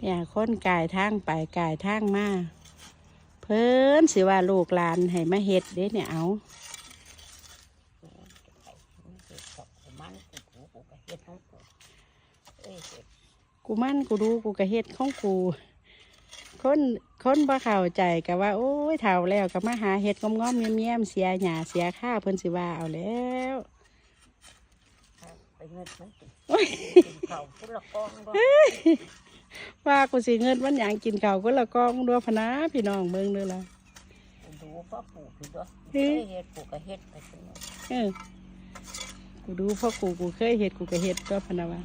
เนี่ยคนกายทางไปกายทางมาเพิ่นสิว่าลูกหลานให้มาเฮ็ดเด้เนี่ยเอามันกูกูก็เฮ็ดของกูเอ้ยเฮ็ดกูมั่นกูดูกูก็เฮ็ดของกูคนคนบ่เข้าใจก็ว่า โอ้ยเฒ่าแล้วก็มาหาเฮ็ดงอมๆเมียมๆเสียหญ้าเสียค่าเพิ่นสิว่าเอาแล้วไปเงินมันกินโอ้ยกินข้าวพุ่นละกองบ่ ว่ากูสิเงินวันหยังกินข้าวคนละกองด้วยพะนะพี่น้องเบิ่งเด้อล่ะกูดูพ่อปลูกคือตัวเฮ้เอ้ยยเฮ็ดปลูกก็เฮ็ดไปซั่นเนาะเออกูดูพ่อกูกูเคยเฮ็ดกูก็เฮ็ดก็พะนะว่า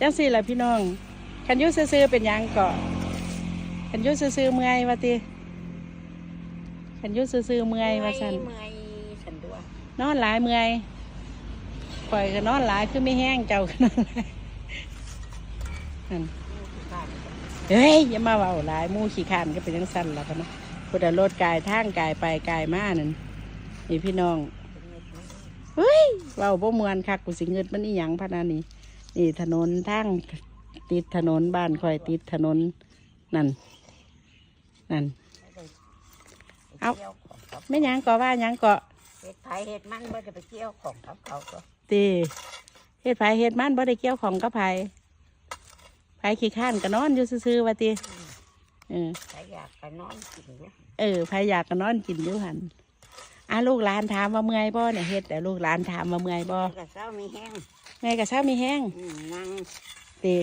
จังสี่ล่ะพี่น้องคันอยุ่ซื่อๆเป็นหยังเกาะคันอยุ่ซื่อๆเมื่อยว่าติคันอยุ่ซื่อๆเมื่อยว่าซั่นเมื่อยฉันด้วยนอนหลายเมื่อยปล่อยก็นอนหลายคือไม่แห้งเจ้าก็นอนหลายนั่นขาด เฮ้ยอย่ามาเว้าหลายหมู่ขี้ขานก็เป็นจังซั่นล่ะพะนะพุทธรถกายทางกายไปกายมานั่นนี่พี่น้องเป็นเงินมันเฮ้ยเว้าบ่มวนคักกูสิเงิดมันอีหยังพะนานี่นี่ถนนทางติดถนนบ้านคอยติดถนนนั่นนั่นเอาเกี่ยวของเขาไม่หยังก็ว่าหยังก็เฮ็ดไผเฮ็ดมันบ่ได้ไปเกี่ยวของเขาเขาก็ตีเฮ็ดไผเฮ็ดมันบ่ได้เกี่ยวของกับไผ ไผขี้ข้านก็นอนอยู่ซื่อๆว่าติเออใครอยากก็นอนกินอยู่เออไผอยากก็นอนกินอยู่หันอะลูกหลานถามว่าเมื่อยบ่เนี่ยเฮ็ดแต่ลูกหลานถามว่าเมื่อยบ่กระเช้ามีแห้งแม่ก็เช้ามีแห้งอืมนั่งตี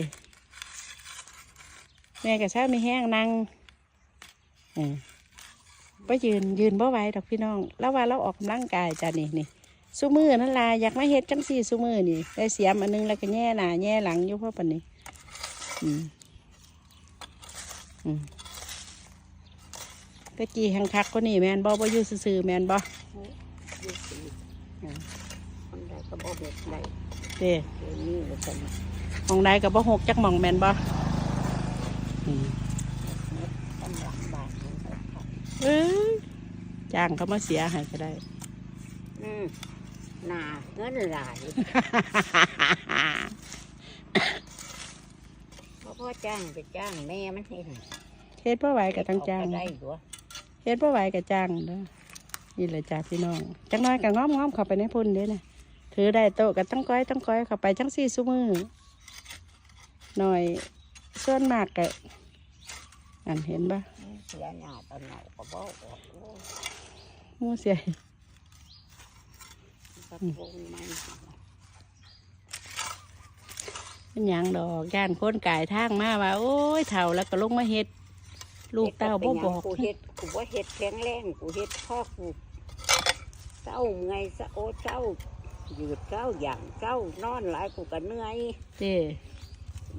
แม่ก็เช้ามีแห้งนั่งเออบ่ยืนยืนบ่ไหวดอกพี่น้องแล้วว่าเราออกกำลังกายจ้ะนี่นี่สู้มือนั่นล่ะอยากมาเฮ็ดจังสี่สู้มือนี่ได้เสียมอันนึงแล้วก็แย่หน้าแย่หลังอยู่เพราะปานนี้ อืมอืมตะกี้แหงคักก็นี่แมนบ่บ่อยู่ซื่อๆแมนบ่อยู่สิคนใดก็บ่เฮ็ดได้เด้เดี๋ยวนี้เลยกันหมองใดก็บ่หกจักหมองแมนบ่อืมกำลังบาดมันก็ขาดเอ้ยจ้างเขามาเสียให้ก็ได้ อืมหนาเงินหลายเพราะพ่อ จ้างไปจ้างแม่มันเห็นเฮ็ดบ่ไหวก็ต้องจ้างเขได้ตัวเฮ็ดบ่ไหวก็จ้างเด้อนี่แหละจ้าพี่น้องจักหน้อยก็ง้อมง้อมๆเข้าไปในพุ่นเด้อนะถือได้โต๊ะก็ต้องก้อยต้องก้อยเข้าไปจังสี่ซุมือหน่อยส่วนมากก็อันเห็นบ่เสียหน้าตอนเหนาก็บ่ออกโอ้ยหมูเสียตะโกนมัน เป็นหยังดอกย่านคนกายทางมาว่า โอ้ยเฒ่าแล้วก็ลงมาเฮ็ด ลูกเต้าบ่บอกกูเฮ็ดกูว่าเฮ็ดแข็งแรงกูเฮ็ดพ่อกูเศร้าไงซะโอ้เศร้ายืดเศร้าอย่างเศร้านอนหลายกูก็เหนื่อยเด้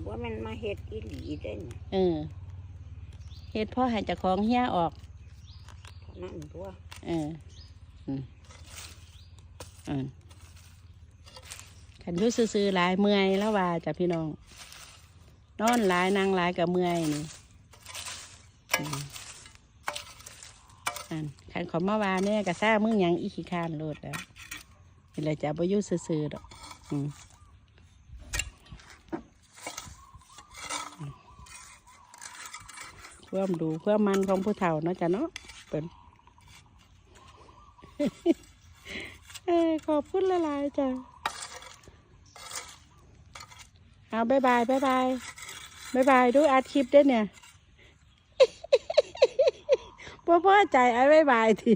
ว่ามันมาเฮ็ดอีหลีเด้นเออเฮ็ดพ่อให้เจ้าของเฮียออกเท่านั้นตัวเอออืมอืม ขันยุซื่อหลายเมื่อยแล้วว่าจ้ะพี่น้อง นอนหลายนั่งหลายกับเมื่อยนี่อันขันขอมาวาเนี่ยกะซ่ามึงยังอีขี้คานโลดแล้วนี่แหละจ้ะบ่ยุซื่อดอกอืมเพื่อมดูเพื่อมันของผู้เฒ่าเนาะจ้ะเนาะเปิ่นขอบคุณละลายจ้ะ เอาบายบายบายบายบายบายดูอัดคลิปด้วยเนี่ยพ่อพ่อใจไอ้บายบายที